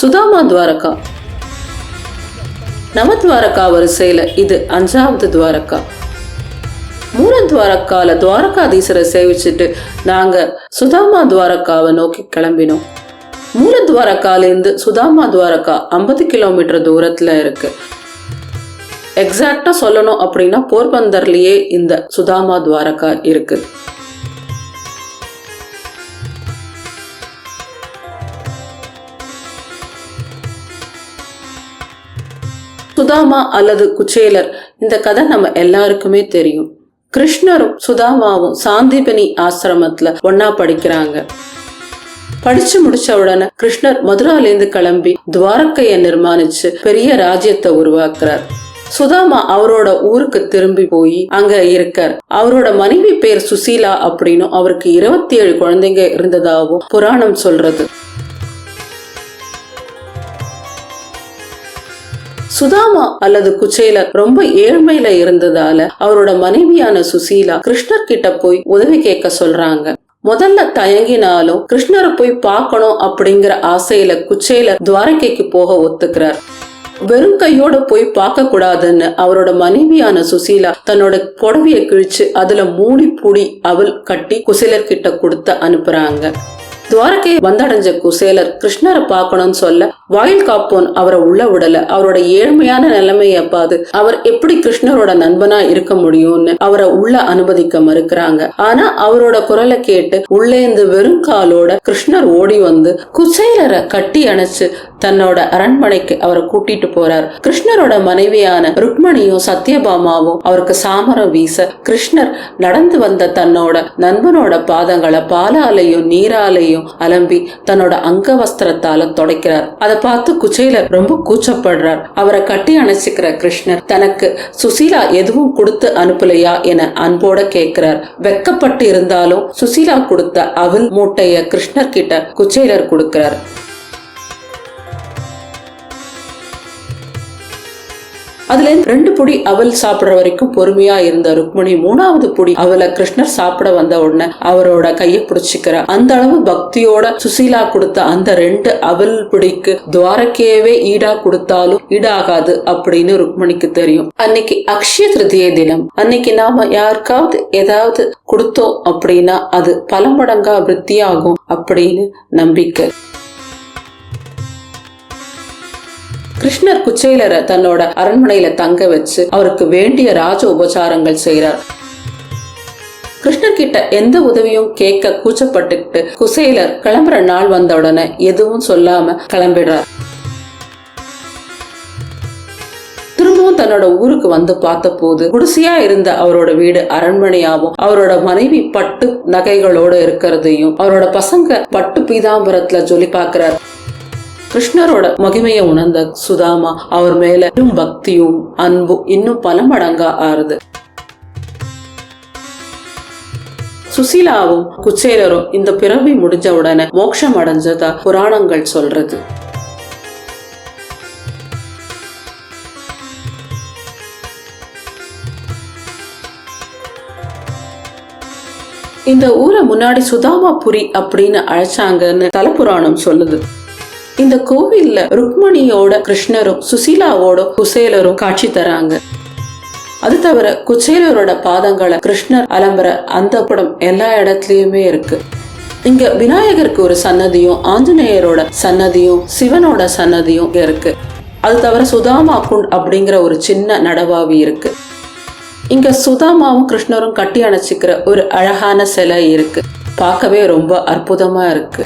சுதாமா துவாரகா. நவத்வாரகா வரிசையில இது அஞ்சாவது துவாரகா. மூல துவாரக்கால துவாரகாதீசரை சேவிச்சுட்டு நாங்க சுதாமா துவாரகாவை நோக்கி கிளம்பினோம். மூல துவாரகாலேருந்து சுதாமா துவாரகா ஐம்பது கிலோமீட்டர் தூரத்துல இருக்கு. எக்ஸாக்டா சொல்லணும் அப்படின்னா போர்பந்தர்லயே இந்த சுதாமா துவாரகா இருக்கு. சுதாமா அல்லது குச்சேலர். இந்த கதை நம்ம எல்லாருக்குமே தெரியும். கிருஷ்ணரும் சுதாமாவும் சாந்திபனி ஆசிரமத்துல ஒன்னா படிக்கிறாங்க. படிச்சு முடிச்ச உடனே கிருஷ்ணர் மதுராலேந்து கிளம்பி துவாரக்கைய நிர்மாணிச்சு பெரிய ராஜ்யத்தை உருவாக்குறார். சுதாமா அவரோட ஊருக்கு திரும்பி போய் அங்க இருக்கார். அவரோட மனைவி பேர் சுசீலா அப்படின்னும் அவருக்கு இருபத்தி ஏழு குழந்தைங்க இருந்ததாகவும் புராணம் சொல்றது. சுதாமா அல்லது குச்சேலர் ரொம்ப ஏழ்மையில இருந்ததால அவரோட மனைவியான சுசீலா கிருஷ்ணர் கிட்ட போய் உதவி கேட்க சொல்றாங்க. முதல்ல தயங்கினாலும் கிருஷ்ணரை போய் பார்க்கணும் அப்படிங்கிற ஆசையில குச்சேலர் துவாரகைக்கு போக ஒத்துக்கிறார். வெறும் கையோட போய் பார்க்க கூடாதுன்னு அவரோட மனைவியான சுசீலா தன்னோட புடவைய கிழிச்சு அதுல மூடி புடி அவள் கட்டி குசேலர் கிட்ட கொடுத்து அனுப்புறாங்க. துவாரகை வந்தடைஞ்ச குசேலர் கிருஷ்ணரை பார்க்கணும்னு சொல்ல வாயில் காப்போன் அவரை உள்ள விடல. அவரோட ஏழ்மையான நிலைமை பார்த்து அவர் எப்படி கிருஷ்ணரோட நண்பனா இருக்க முடியும்னு அவரை உள்ள அனுமதிக்க மறுக்கிறாங்க. ஆனா அவரோட குரலை கேட்டு உள்ளேந்து வெறும் காலோட கிருஷ்ணர் ஓடி வந்து குசேலரை கட்டி அணைச்சு தன்னோட அரண்மனைக்கு அவரை கூட்டிட்டு போறார். கிருஷ்ணரோட மனைவியான ருக்மணியும் சத்யபாமாவும் அவருக்கு சாமரம் வீச கிருஷ்ணர் நடந்து வந்த தன்னோட நண்பனோட பாதங்களை பாலாலையும் நீராலையும் அலம்பி தன்னோட அங்க வஸ்திரத்தால தொடைக்கிறார். அதை பார்த்து குச்சையிலர் ரொம்ப கூச்சப்படுறார். அவரை கட்டி அணைச்சிக்கிற கிருஷ்ணர் தனக்கு சுசீலா எதுவும் கொடுத்து அனுப்பலையா? என அன்போட கேட்கிறார். வெக்கப்பட்டு இருந்தாலும் சுசீலா கொடுத்த அவள் மூட்டைய கிருஷ்ணர் கிட்ட குச்சேலர் கொடுக்கிறார். அதுல ரெண்டு பொடி அவல் சாப்பிடுற வரைக்கும் பொறுமையா இருந்த ருக்மணி மூணாவது பொடி அவளை கிருஷ்ணர் சாப்பிட வந்த உடனே அவரோட கையை பிடிச்சிக்கிறார் அந்த அளவு பக்தியோட சுசீலா கொடுத்த அந்த ரெண்டு அவல் பிடிக்கு துவாரக்கையவே ஈடா கொடுத்தாலும் ஈடாகாது அப்படின்னு ருக்மணிக்கு தெரியும். அன்னைக்கு அக்ஷய திருதிய தினம். அன்னைக்கு நாம யாருக்காவது ஏதாவது கொடுத்தோம் அப்படின்னா அது பல மடங்கா விருத்தியாகும் அப்படின்னு நம்பிக்கை. கிருஷ்ணர் குச்சேலரை தன்னோட அரண்மனையில தங்க வச்சு அவருக்கு வேண்டிய ராஜ உபச்சாரங்கள் செய்யறார் கிருஷ்ணர் கிட்ட எந்த உதவியும் கேட்க கூச்சப்பட்டுக்கிட்டு குசேலர் கிளம்புற நாள் வந்த உடனே எதுவும் சொல்லாம கிளம்பிடுறார். திரும்பவும் தன்னோட ஊருக்கு வந்து பார்த்த போது குடிசையா இருந்த அவரோட வீடு அரண்மனையாவும் அவரோட மனைவி பட்டு நகைகளோட இருக்கிறதையும் அவரோட பசங்க பட்டு பீதாம்பரத்துல ஜொலி பாக்குறாரு கிருஷ்ணரோட மகிமையை உணர்ந்த சுதாமா அவர் மேல பக்தியும் அன்பும் இன்னும் பல மடங்கா ஆறுது. சுசீலாவும் குச்சேலரும் இந்த பிறவி முடிஞ்ச உடனே மோட்சம் அடைஞ்சதா புராணங்கள் சொல்றது. இந்த ஊரை முன்னாடி சுதாமாபுரி அப்படின்னு அழைச்சாங்கன்னு தலபுராணம் சொல்லுது. இந்த கோவில்ல ருக்மணியோட கிருஷ்ணரும் சுசீலாவோட குசேலரும் காட்சி தராங்க. அது தவிர குச்சேலரோட பாதங்களை கிருஷ்ணர் அலம்பர அந்த படம் எல்லா இடத்துலயுமே இருக்கு. இங்க விநாயகருக்கு ஒரு சன்னதியும் ஆஞ்சநேயரோட சன்னதியும் சிவனோட சன்னதியும் இருக்கு. அது தவிர சுதாமா குண்ட் அப்படிங்கிற ஒரு சின்ன நடவாவி இருக்கு. இங்க சுதாமாவும் கிருஷ்ணரும் கட்டி அணைச்சிக்கிற ஒரு அழகான சிலை இருக்கு. பார்க்கவே ரொம்ப அற்புதமா இருக்கு.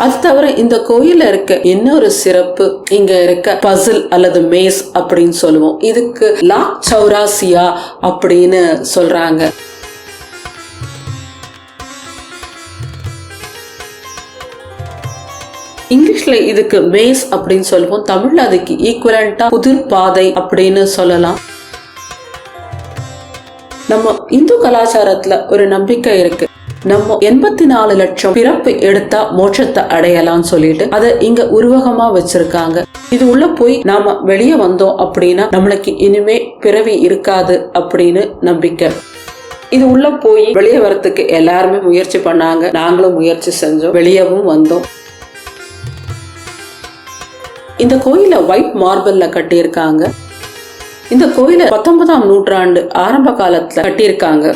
அது தவிர இந்த கோயில்ல இருக்க இன்னொரு சிறப்பு? இங்க இருக்க பசில் அல்லது மேஸ் அப்படின்னு சொல்லுவோம். இதுக்கு லாக் சௌராசியா அப்படின்னு சொல்றாங்க. இங்கிலீஷ்ல இதுக்கு மேஸ் அப்படின்னு சொல்லுவோம். தமிழ்ல அதுக்கு ஈக்குவலண்டா புதிர் பாதை அப்படின்னு சொல்லலாம். நம்ம இந்து கலாச்சாரத்துல ஒரு நம்பிக்கை இருக்கு. நம்ம எண்பத்தி நாலு லட்சம் பிறப்பு எடுத்தா மோட்சத்தை அடையலாம்னு சொல்லிட்டு அதை இங்க உருவகமா வச்சிருக்காங்க. இது உள்ள போய் நாம வெளியே வந்தோம் அப்படின்னா நம்மளுக்கு இனிமே பிறவி இருக்காது அப்படின்னு நம்பிக்கை. இது உள்ள போய் வெளியே வரத்துக்கு எல்லாருமே முயற்சி பண்ணாங்க. நாங்களும் முயற்சி செஞ்சோம். வெளியவும் வந்தோம். இந்த கோயிலை ஒயிட் மார்பிள்ல கட்டியிருக்காங்க. இந்த கோயிலை பத்தொன்பதாம் நூற்றாண்டு ஆரம்ப காலத்துல கட்டியிருக்காங்க.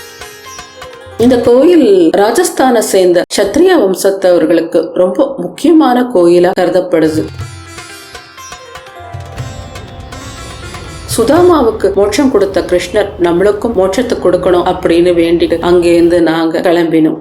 இந்த கோயில் ராஜஸ்தானை சேர்ந்த சத்திரிய வம்சத்தவர்களுக்கு ரொம்ப முக்கியமான கோயிலா கருதப்படுது. சுதாமாவுக்கு மோட்சம் கொடுத்த கிருஷ்ணர் நம்மளுக்கும் மோட்சத்தை கொடுக்கணும் அப்படின்னு வேண்டிட்டு அங்கேருந்து நாங்க கிளம்பினோம்.